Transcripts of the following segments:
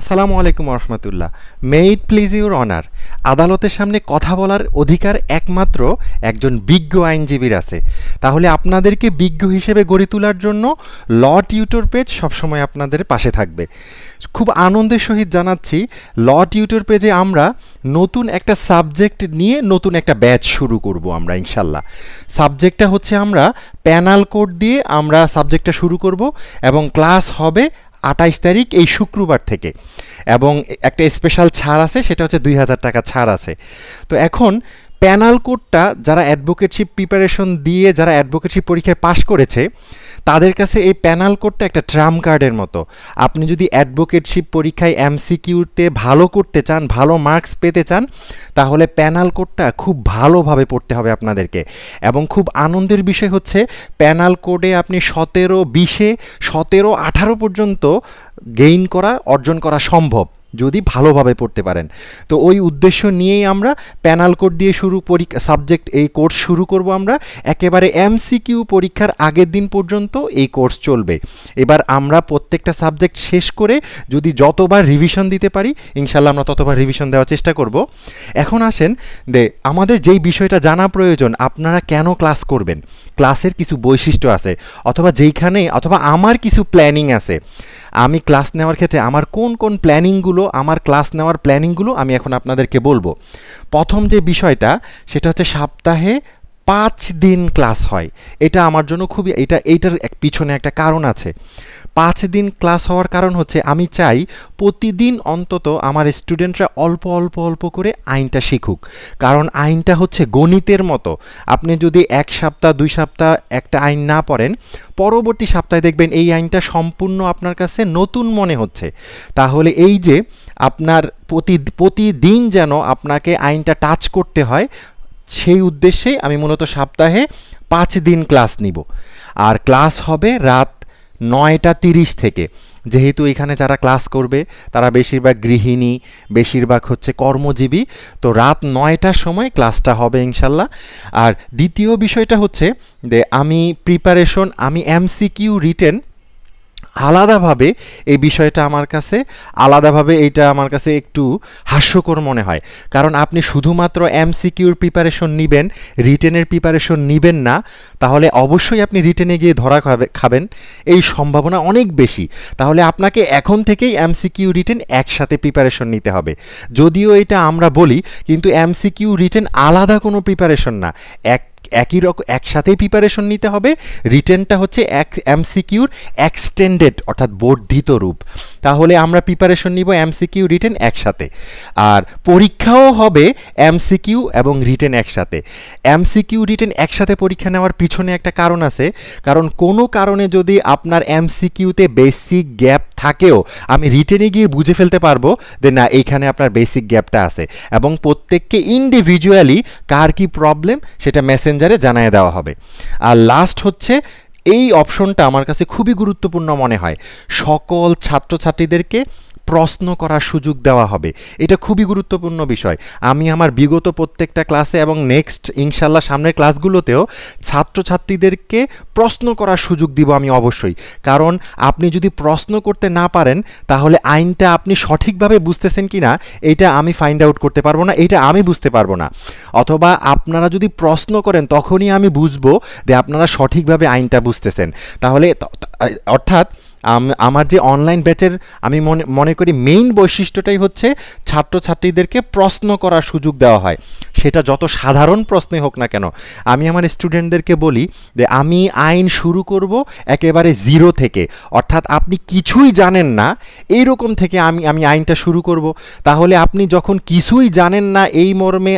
আসসালামু আলাইকুম রহমতুল্লাহ may it please your honour আদালতের সামনে কথা বলার অধিকার একমাত্র একজন বিজ্ঞ আইনজীবীর আছে। তাহলে আপনাদেরকে বিজ্ঞ হিসেবে গড়ে তোলার জন্য ল টিউটর পেজ সবসময় আপনাদের পাশে থাকবে। খুব আনন্দের সহিত জানাচ্ছি ল টিউটর পেজে আমরা নতুন একটা সাবজেক্ট নিয়ে নতুন একটা ব্যাচ শুরু করব আমরা, ইনশাল্লাহ। সাবজেক্টটা হচ্ছে আমরা প্যানাল কোড দিয়ে আমরা সাবজেক্টটা শুরু করব এবং ক্লাস হবে আঠাইশ তারিখ এই শুক্রবার থেকে। এবং একটা স্পেশাল ছাড় আছে, সেটা হচ্ছে দুই হাজার টাকা ছাড় আছে। তো এখন প্যানাল কোডটা যারা অ্যাডভোকেটশিপ প্রিপারেশন দিয়ে যারা অ্যাডভোকেটশিপ পরীক্ষায় পাশ করেছে, তাদের কাছে এই প্যানাল কোডটা একটা ট্রাম কার্ডের মতো। আপনি যদি অ্যাডভোকেটশিপ পরীক্ষায় এমসিকিউতে ভালো করতে চান, ভালো মার্কস পেতে চান, তাহলে প্যানাল কোডটা খুব ভালোভাবে পড়তে হবে আপনাদেরকে। এবং খুব আনন্দের বিষয় হচ্ছে প্যানাল কোডে আপনি সতেরো, বিশে সতেরো, আঠারো পর্যন্ত গেইন করা, অর্জন করা সম্ভব। যদি ভালোভাবে পড়তে পারেন। তো ওই উদ্দেশ্য নিয়েই আমরা প্যানাল কোড দিয়ে শুরু পরীক্ষা সাবজেক্ট এই কোর্স শুরু করব আমরা। একেবারে এমসিকিউ পরীক্ষার আগের দিন পর্যন্ত এই কোর্স চলবে। এবার আমরা প্রত্যেকটা সাবজেক্ট শেষ করে যদি যতবার রিভিশন দিতে পারি ইনশাল্লাহ আমরা ততবার রিভিশন দেওয়ার চেষ্টা করব। এখন আসেন দে, আমাদের যেই বিষয়টা জানা প্রয়োজন, আপনারা কেন ক্লাস করবেন? ক্লাসের কিছু বৈশিষ্ট্য আছে, অথবা যেইখানে, অথবা আমার কিছু প্ল্যানিং আছে। আমি ক্লাস নেওয়ার ক্ষেত্রে আমার কোন কোন প্ল্যানিংগুলো আমার ক্লাস নেওয়ার প্ল্যানিংগুলো আমি এখন আপনাদেরকে বলব। প্রথম যে বিষয়টা সেটা হচ্ছে সপ্তাহে পাঁচ দিন ক্লাস হয়। এটা আমার জন্য খুবই, এটা, এইটার এক পিছনে একটা কারণ আছে। পাঁচ দিন ক্লাস হওয়ার কারণ হচ্ছে আমি চাই প্রতিদিন অন্তত আমার স্টুডেন্টরা অল্প অল্প অল্প করে আইনটা শিখুক। কারণ আইনটা হচ্ছে গণিতের মতো। আপনি যদি এক সপ্তাহ, দুই সপ্তাহ একটা আইন না পড়েন, পরবর্তী সপ্তাহে দেখবেন এই আইনটা সম্পূর্ণ আপনার কাছে নতুন মনে হচ্ছে। তাহলে এই যে আপনার প্রতি, প্রতিদিন যেন আপনাকে আইনটা টাচ করতে হয় সেই উদ্দেশ্যে আমি মূলত সপ্তাহে পাঁচ দিন ক্লাস নিব। আর ক্লাস হবে রাত নয়টা তিরিশ থেকে। যেহেতু এখানে যারা ক্লাস করবে, তারা বেশিরভাগ গৃহিণী, বেশিরভাগ হচ্ছে কর্মজীবী। তো রাত নয়টার সময় ক্লাসটা হবে ইনশাল্লাহ। আর দ্বিতীয় বিষয়টা হচ্ছে যে আমি প্রিপারেশন আমি এমসিকিউ রিটেন আলাদাভাবে এই বিষয়টা আমার কাছে, আলাদাভাবে এইটা আমার কাছে একটু হাস্যকর মনে হয়। কারণ আপনি শুধুমাত্র এমসিকিউর প্রিপারেশন নেবেন, রিটেনের প্রিপারেশন নেবেন না, তাহলে অবশ্যই আপনি রিটেনে গিয়ে ধরা খাবে, খাবেন। এই সম্ভাবনা অনেক বেশি। তাহলে আপনাকে এখন থেকেই এমসিকিউ, রিটেন একসাথে প্রিপারেশন নিতে হবে। যদিও এটা আমরা বলি, কিন্তু এমসিকিউ, রিটেন আলাদা কোনো প্রিপারেশন না। এক একই রকম একসাথেই প্রিপারেশন নিতে হবে। রিটেনটা হচ্ছে এক এমসিকিউর এক্সটেন্ডেড অর্থাৎ বর্ধিত রূপ। তাহলে আমরা প্রিপারেশন নিব এমসিকিউ রিটেন একসাথে। আর পরীক্ষাও হবে এমসিকিউ এবং রিটেন একসাথে। এমসিকিউ রিটেন একসাথে পরীক্ষা নেওয়ার পিছনে একটা কারণ আছে। কারণ কোনো কারণে যদি আপনার এমসিকিউতে বেসিক গ্যাপ থাকেও, আমি রিটেনে গিয়ে বুঝে ফেলতে পারব যে না, এইখানে আপনার বেসিক গ্যাপটা আছে। এবং প্রত্যেককে ইন্ডিভিজুয়ালি কার কি প্রবলেম সেটা মেসেঞ্জারে জানায় দেওয়া হবে। আর লাস্ট হচ্ছে, এই অপশনটা আমার কাছে খুবই গুরুত্বপূর্ণ মনে হয়। সকল ছাত্রছাত্রীদেরকে প্রশ্ন করার সুযোগ দেওয়া হবে। এটা খুবই গুরুত্বপূর্ণ বিষয়। আমি আমার বিগত প্রত্যেকটা ক্লাসে এবং নেক্সট ইনশাল্লাহ সামনের ক্লাসগুলোতেও ছাত্রছাত্রীদেরকে প্রশ্ন করার সুযোগ দিব আমি অবশ্যই। কারণ আপনি যদি প্রশ্ন করতে না পারেন, তাহলে আইনটা আপনি সঠিকভাবে বুঝতেছেন কি না এটা আমি ফাইন্ড আউট করতে পারব না, এটা আমি বুঝতে পারব না। অথবা আপনারা যদি প্রশ্ন করেন, তখনই আমি বুঝব যে আপনারা সঠিকভাবে আইনটা বুঝতেছেন। তাহলে অর্থাৎ আমার যে অনলাইন ব্যাচের আমি মনে মনে করি মেইন বৈশিষ্ট্যটাই হচ্ছে ছাত্রছাত্রীদেরকে প্রশ্ন করার সুযোগ দেওয়া হয়। সেটা যত সাধারণ প্রশ্নই হোক না কেন, আমি আমার স্টুডেন্টদেরকে বলি যে আমি আইন শুরু করব একেবারে জিরো থেকে। অর্থাৎ আপনি কিছুই জানেন না, এইরকম থেকে আমি আমি আইনটা শুরু করব। তাহলে আপনি যখন কিছুই জানেন না, এই মর্মে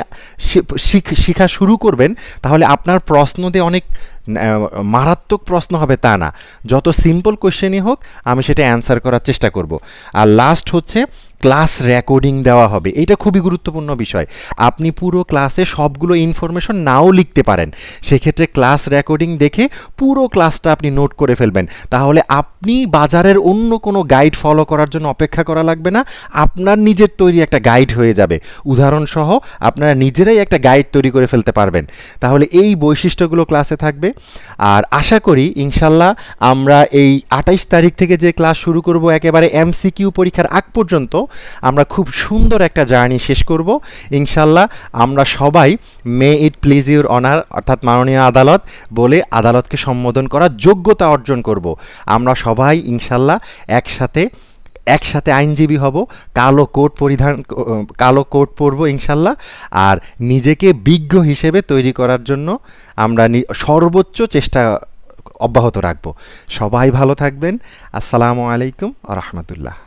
শিখা শুরু করবেন, তাহলে আপনার প্রশ্ন দিয়ে অনেক মারাত্মক প্রশ্ন হবে তা না। যত সিম্পল কোশ্চেনই হোক, আমি সেটা অ্যান্সার করার চেষ্টা করব। আর লাস্ট হচ্ছে ক্লাস রেকর্ডিং দেওয়া হবে। এটা খুবই গুরুত্বপূর্ণ বিষয়। আপনি পুরো ক্লাসে সবগুলো ইনফরমেশন নাও লিখতে পারেন। সেক্ষেত্রে ক্লাস রেকর্ডিং দেখে পুরো ক্লাসটা আপনি নোট করে ফেলবেন। তাহলে আপনি বাজারের অন্য কোনো গাইড ফলো করার জন্য অপেক্ষা করা লাগবে না। আপনার নিজের তৈরি একটা গাইড হয়ে যাবে। উদাহরণসহ আপনারা নিজেরাই একটা গাইড তৈরি করে ফেলতে পারবেন। তাহলে এই বৈশিষ্ট্যগুলো ক্লাসে থাকবে। আর আশা করি, ইনশাল্লাহ, আমরা এই আঠাইশ তারিখ থেকে যে ক্লাস শুরু করব একেবারে এমসিকিউ পরীক্ষার আগ পর্যন্ত আমরা খুব সুন্দর একটা জার্নি শেষ করব। ইনশাল্লাহ আমরা সবাই may it please your honour, অর্থাৎ মাননীয় আদালত, বলে আদালতকে সম্বোধন করার যোগ্যতা অর্জন করব। আমরা সবাই ইনশাল্লাহ একসাথে একসাথে আইনজীবী হব, কালো কোট পরিধান, কালো কোট পরবো ইনশাল্লাহ আর নিজেকে বিজ্ঞ হিসেবে তৈরি করার জন্য আমরা সর্বোচ্চ চেষ্টা অব্যাহত রাখব। সবাই ভালো থাকবেন। আসসালামু আলাইকুম রহমতুল্লাহ।